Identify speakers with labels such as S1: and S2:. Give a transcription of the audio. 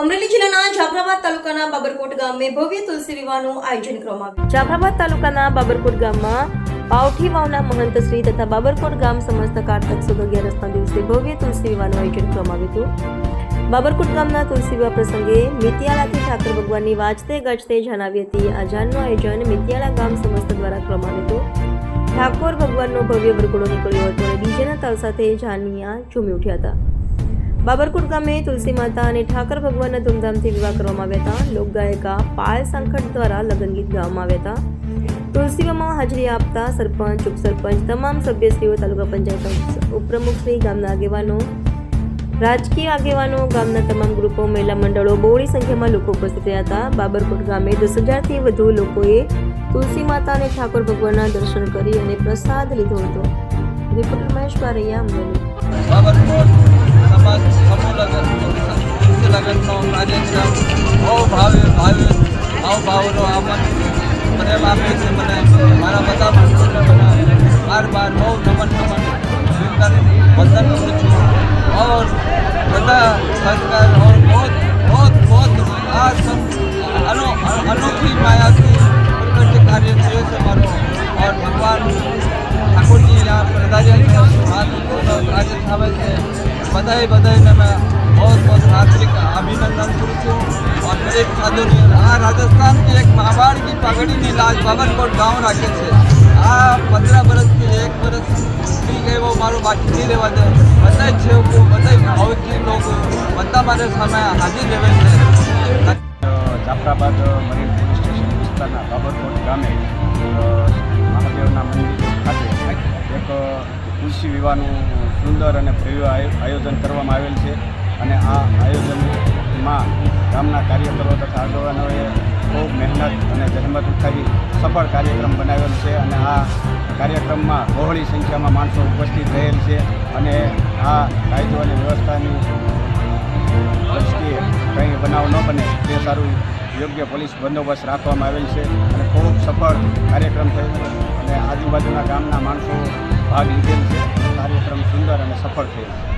S1: અમરેલી જિલ્લાના જાફરાબાદ તાલુકાના બાબરકોટ ગામે ભવ્ય તુલસી વિવાહનું આયોજન કરવામાં આવ્યું.
S2: જાફરાબાદ તાલુકાના બાબરકોટ ગામમાં પાવઠી વાવના મહંત શ્રી તથા બાબરકોટ ગામ સમસ્ત કારતક સુદ અગિયારસના દિવસે ભવ્ય તુલસી વિવાહનું આયોજન કરવામાં આવ્યું હતું. બાબરકોટ ગામના તુલસી વિવાહ પ્રસંગે મિતિયાળાથી ઠાકર ભગવાનની વાજતે ગાજતે જણાવી હતી. આ જાનનું આયોજન મિતિયાળા ગામ સમસ્ત દ્વારા કરવામાં આવ્યું હતું. ઠાકોર ભગવાનનો ભવ્ય વરઘોડો નીકળ્યો હતો અને ડીજેના તાલ સાથે જાનિયા ઝૂમી ઉઠ્યા હતા. બાબરકોટ ગામે તુલસી માતા અને ઠાકર ભગવાનના ધૂમધામથી વિવાહ કરવામાં આવ્યા હતા. લોકગાયિકા પાયલ સાંખટ દ્વારા લગ્ન ગીત ગાવામાં આવ્યા હતા. તુલસીવામાં હાજરી આપતા સરપંચ, ઉપસરપંચ, તમામ સભ્યશ્રીઓ, તાલુકા પંચાયત ઉપપ્રમુખશ્રી ગામના આગેવાનો, રાજકીય આગેવાનો, ગામના તમામ ગ્રુપો, મહિલા મંડળો, બહોળી સંખ્યામાં લોકો ઉપસ્થિત રહ્યા હતા. બાબરકોટ ગામે દસ હજારથી વધુ લોકોએ તુલસી માતા અને ઠાકોર ભગવાનના દર્શન કરી અને પ્રસાદ લીધો હતો. રિપોર્ટર મહેશ બારૈયા, અમરેલી.
S3: બાબરકોટ સમાજ સમૂહ લગ્ન તુલસી લગ્નનો કાર્યક્રમ બહુ ભાવે ભાવે ભાવ ભાવનો આમન પ્રેમ આપે છે મને મારા બધા માણસોને મને બાર બાર બહુ નમન નમન સ્વીકાર વંદન કરું છું और બધા સંસ્કાર और बहुत बहुत बहुत આ સબ અનો અનોખી માયાથી પ્રકટ કાર્ય થયો છે મારો और ભગવાન બધાએ બધાને મેં બહુ બહુ આંતરિક અભિનંદન કરું છું. અને એક આ રાજસ્થાનની એક માવાડની પાઘડીની લાજ બાબરકોટ ગામ રાખે છે. આ પંદર વર્ષથી એક વર્ષથી એવો મારો બાકી નહીં રહેવા દે. બધા જેવું બધા ભાવથી લોકો બધા મારે સામે હાજર રહેવે છે.
S4: જાફરાબાદ મરીન પોલીસ સ્ટેશન વિસ્તારના બાબરકોટ ગામે મહાદેવના મંદિર ખાતે એક તુલસી વિવાહનું સુંદર અને ભવ્ય આયોજન કરવામાં આવેલ છે. અને આ આયોજનમાં ગામના કાર્યકરો તથા આગેવાનોએ ખૂબ મહેનત અને જહેમત ઉઠાવી સફળ કાર્યક્રમ બનાવેલ છે. અને આ કાર્યક્રમમાં બહોળી સંખ્યામાં માણસો ઉપસ્થિત રહેલ છે. અને આ કાયદો અને વ્યવસ્થાની દ્રષ્ટિએ કંઈ બનાવ ન બને તે સારું યોગ્ય પોલીસ બંદોબસ્ત રાખવામાં આવેલ છે. અને ખૂબ સફળ કાર્યક્રમ થયો. અને આજુબાજુના ગામના માણસો ભાગ લીધેલ છે. કાર્યક્રમ સુંદર અને સફળ થયો છે.